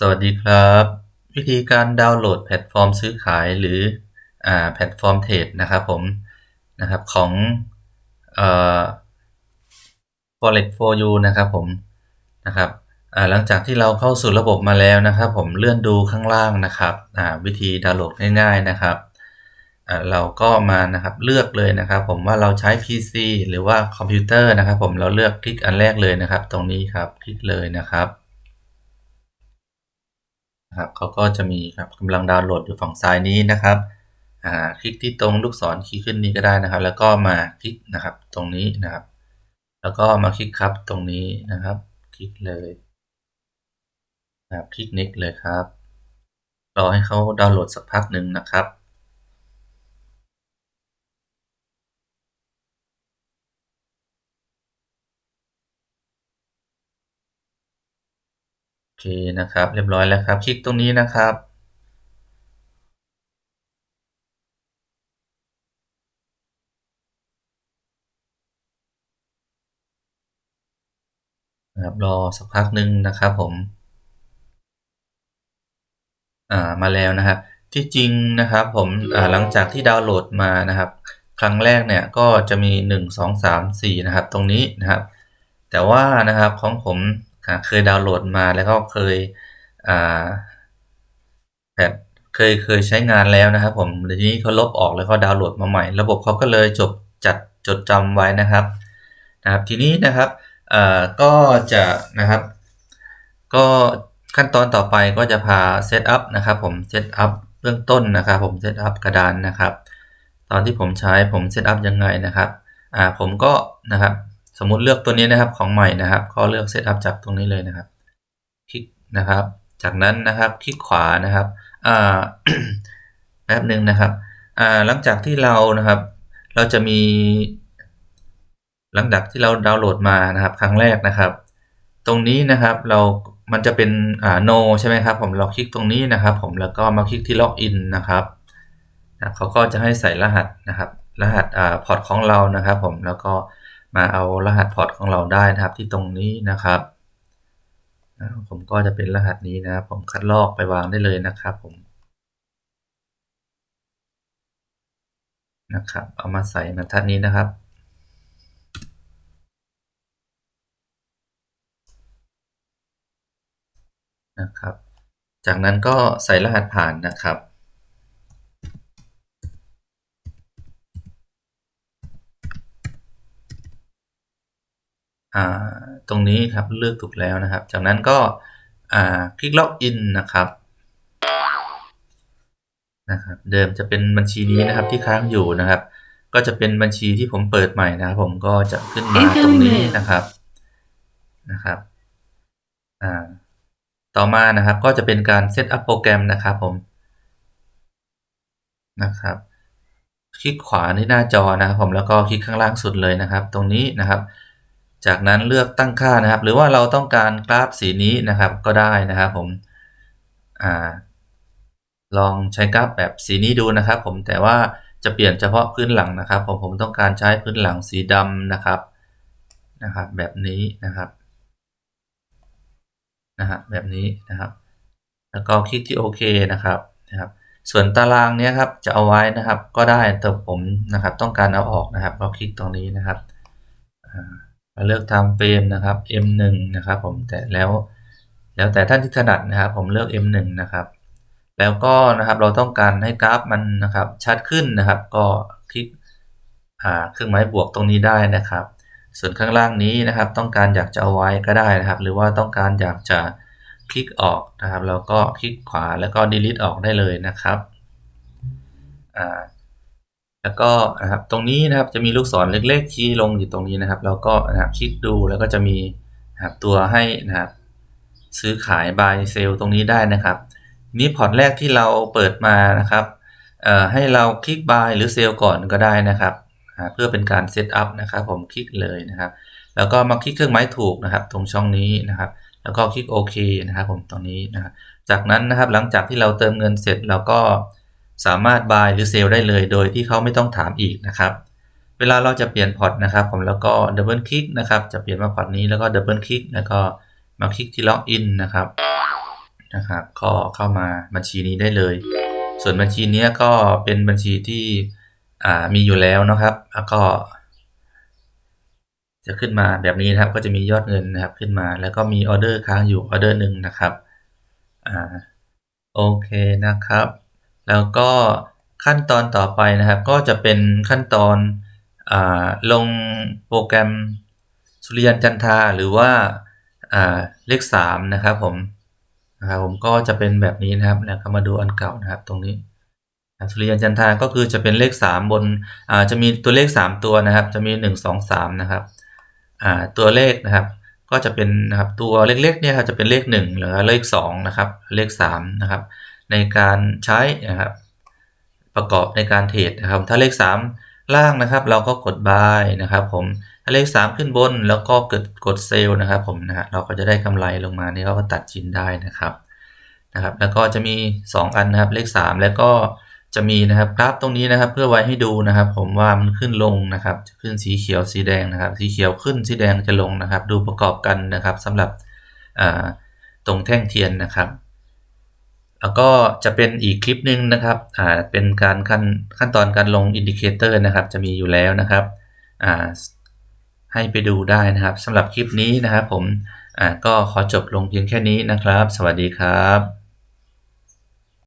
สวัสดีครับ วิธีการดาวน์โหลดแพลตฟอร์มซื้อขายหรืออแพลตฟอร์มเทรดนะครับผมนะครับของอ forex for you นะครับผมนะครับหลังจากที่เราเข้าสู่ระบบมาแล้วนะครับ ผมเลื่อนดูข้างล่างนะครับวิธีดาวน์โหลดง่ายๆนะครับเราก็มานะครับเลือกเลยนะครับ ผมว่าเราใช้ PC หรือว่าคอมพิวเตอร์นะครับ ผมเราเลือกคลิกอันแรกเลยนะครับ ตรงนี้ครับคลิกเลยนะครับ นะครับเขาก็จะมีครับกำลังดาวน์โหลดอยู่ฝั่งซ้ายนี้นะครับคลิกที่ตรงลูกศรคลิกขึ้นนี้ก็ได้นะครับ แล้วก็มาคลิกนะครับตรงนี้นะครับ แล้วก็มาคลิกครับตรงนี้นะครับ คลิกเลยนะครับคลิก next เลยครับรอให้เขาดาวน์โหลดสักพักหนึ่งนะครับ เคนะครับ เรียบร้อยแล้วครับ คลิกตรงนี้นะครับนะครับรอสักพักหนึ่งนะครับผม อ่ามาแล้วนะครับ ที่จริงนะครับผมอ่าหลังจากที่ดาวน์โหลดมานะครับ ครั้งแรกเนี่ยก็จะมี 1 2 3 4 นะครับ ตรงนี้นะครับ แต่ว่านะครับของผม เคยดาวน์โหลดมาแล้วก็เคยอ่าแพทเคยเคยใช้งานแล้วนะครับ ผมทีนี้เขาลบออกแล้วก็ดาวน์โหลดมาใหม่ ระบบเขาก็เลยจบจัดจดจำไว้นะครับนะครับ ทีนี้นะครับอ่าก็จะนะครับ ก็ขั้นตอนต่อไปก็จะพาเซตอัพนะครับผมเซตอัพเบื้องต้นนะครับผมเซตอัพกระดานนะครับ ตอนที่ผมใช้ผมเซตอัพยังไงนะครับอ่าผมก็นะครับ สมมุติเลือกตัวนี้นะครับของใหม่นะครับ ก็เลือกเซตอัพจากตรงนี้เลยนะครับ คลิกนะครับ จากนั้นนะครับคลิกขวานะครับอ่าแป๊บหนึ่งนะครับอ่าหลังจากที่เรานะครับ เราจะมี หลังจากที่เราดาวน์โหลดมานะครับ ครั้งแรกนะครับ ตรงนี้นะครับเรามันจะเป็นอ่า no ใช่ไหมครับผมเราคลิกตรงนี้นะครับ ผมแล้วก็มาคลิกที่ล็อกอินนะครับนะเขาก็จะให้ใส่รหัสนะครับ รหัสอ่าพอร์ตของเรานะครับ ผมแล้วก็ มาเอารหัสพอร์ตของเราได้นะครับที่ตรงนี้นะครับ ผมก็จะเป็นรหัสนี้นะครับผมคัดลอกไปวางได้เลยนะครับผมนะครับ เอามาใส่บรรทัดนี้นะครับนะครับ จากนั้นก็ใส่รหัสผ่านนะครับ ตรงนี้ครับเลือกถูกแล้วนะครับ จากนั้นก็คลิกล็อกอินนะครับนะครับเดิมจะเป็นบัญชีนี้นะครับที่ค้างอยู่นะครับ ก็จะเป็นบัญชีที่ผมเปิดใหม่นะครับ ผมก็จะขึ้นมาตรงนี้นะครับนะครับอ่าต่อมานะครับก็จะเป็นการเซตอัพโปรแกรมนะครับผมนะครับ คลิกขวาที่หน้าจอนะครับผมแล้วก็คลิกข้างล่างสุดเลยนะครับ ตรงนี้นะครับ จากนั้นเลือกตั้งค่านะครับ หรือว่าเราต้องการกราฟสีนี้นะครับก็ได้นะครับผมอ่าลองใช้กราฟแบบสีนี้ดูนะครับผมแต่ว่าจะเปลี่ยนเฉพาะพื้นหลังนะครับ ผมผมต้องการใช้พื้นหลังสีดำนะครับนะครับ แบบนี้นะครับนะฮะแบบนี้นะครับ แล้วก็คลิกที่โอเคนะครับนะครับ ส่วนตารางนี้ครับจะเอาไว้นะครับ ก็ได้แต่ผมนะครับ ต้องการเอาออกนะครับก็คลิกตรงนี้นะครับมา เลือกทำเฟรมนะครับ M1 นะครับผมแต่แล้วแล้วแต่ท่านที่ถนัดนะครับ ผมเลือก M1 นะครับ แล้วก็นะครับเราต้องการให้กราฟมันนะครับชัดขึ้นนะครับ ก็คลิกเครื่องหมายบวกตรงนี้ได้นะครับ ส่วนข้างล่างนี้นะครับ ต้องการอยากจะเอาไว้ก็ได้นะครับ หรือว่าต้องการอยากจะคลิกออกนะครับ แล้วก็คลิกขวาแล้วก็ delete ออกได้เลยนะครับอ่า แล้วก็นะครับตรงนี้นะครับจะมีลูกศรเล็กๆชี้ลงอยู่ตรงนี้นะครับ แล้วก็นะครับคลิกดูแล้วก็จะมีนะครับตัวให้นะครับซื้อขาย buy sell ตรงนี้ได้นะครับนี้พอร์ตแรกที่เราเปิดมานะครับให้เราคลิก buy หรือ sell ก่อนก็ได้นะครับเพื่อเป็นการเซตอัพนะครับผมคลิกเลยนะครับ แล้วก็มาคลิกเครื่องไม้ถูกนะครับ ตรงช่องนี้นะครับ แล้วก็คลิกโอเคนะครับผมตรงนี้นะครับจากนั้นนะครับหลังจากที่เราเติมเงินเสร็จเราก็ สามารถ buy หรือ sell ได้เลยโดยที่เขาไม่ต้องถามอีกนะครับ เวลาเราจะเปลี่ยนพอร์ตนะครับ ผมแล้วก็ดับเบิลคลิกนะครับ จะเปลี่ยนมาพอร์ตนี้แล้วก็ดับเบิลคลิกแล้วก็มาคลิกที่ล็อกอินนะครับนะครับ ก็เข้ามาบัญชีนี้ได้เลย ส่วนบัญชีนี้ก็เป็นบัญชีที่มีอยู่แล้วนะครับ แล้วก็จะขึ้นมาแบบนี้นะครับ ก็จะมียอดเงินนะครับขึ้นมา แล้วก็มีออเดอร์ค้างอยู่ออเดอร์หนึ่งนะครับ อ่า โอเคนะครับ แล้วก็ขั้นตอนต่อไปนะครับ ก็จะเป็นขั้นตอนอลงโปรแกรมสุริยันจันทาหรือว่าาเลขสามนะครับผมนะครับผมก็จะเป็นแบบนี้นะครับแล้วก็มาดูอันเก่านะครับตรงนี้สุริยันจันทาก็คือจะเป็นเลขสามบนอ่าจะมีตัวเลขสามตัวนะครับ จะมีหนึ่งสองสามนะครับอ่าตัวเลขนะครับ ก็จะเป็นนะครับตัวเล็กๆเนี่ยครับจะเป็นเลข1หรือเลข2นะครับเลข3นะครับ ในการใช้นะครับ ประกอบในการเทรดนะครับ ถ้าเลข 3 ล่างนะครับ เราก็กด buy นะครับ ผมถ้าเลข 3 ขึ้นบนแล้วก็กดกดเซลล์นะครับ ผมนะฮะเราก็จะได้กำไรลงมานี่เราก็ตัดชินได้นะครับนะครับ แล้วก็จะมี 2 อันนะครับเลข 3 แล้วก็จะมีนะครับกราฟตรงนี้นะครับเพื่อไว้ให้ดูนะครับ ผมว่ามันขึ้นลงนะครับจะขึ้นสีเขียวสีแดงนะครับ สีเขียวขึ้นสีแดงจะลงนะครับ ดูประกอบกันนะครับสำหรับตรงแท่งเทียนนะครับ แล้วก็จะเป็นอีกคลิปหนึ่งนะครับอ่าเป็นการขั้นขั้นตอนการลงอินดิเคเตอร์นะครับ จะมีอยู่แล้วนะครับอ่าให้ไปดูได้นะครับสำหรับคลิปนี้นะครับผมอ่าก็ขอจบลงเพียงแค่นี้นะครับ สวัสดีครับ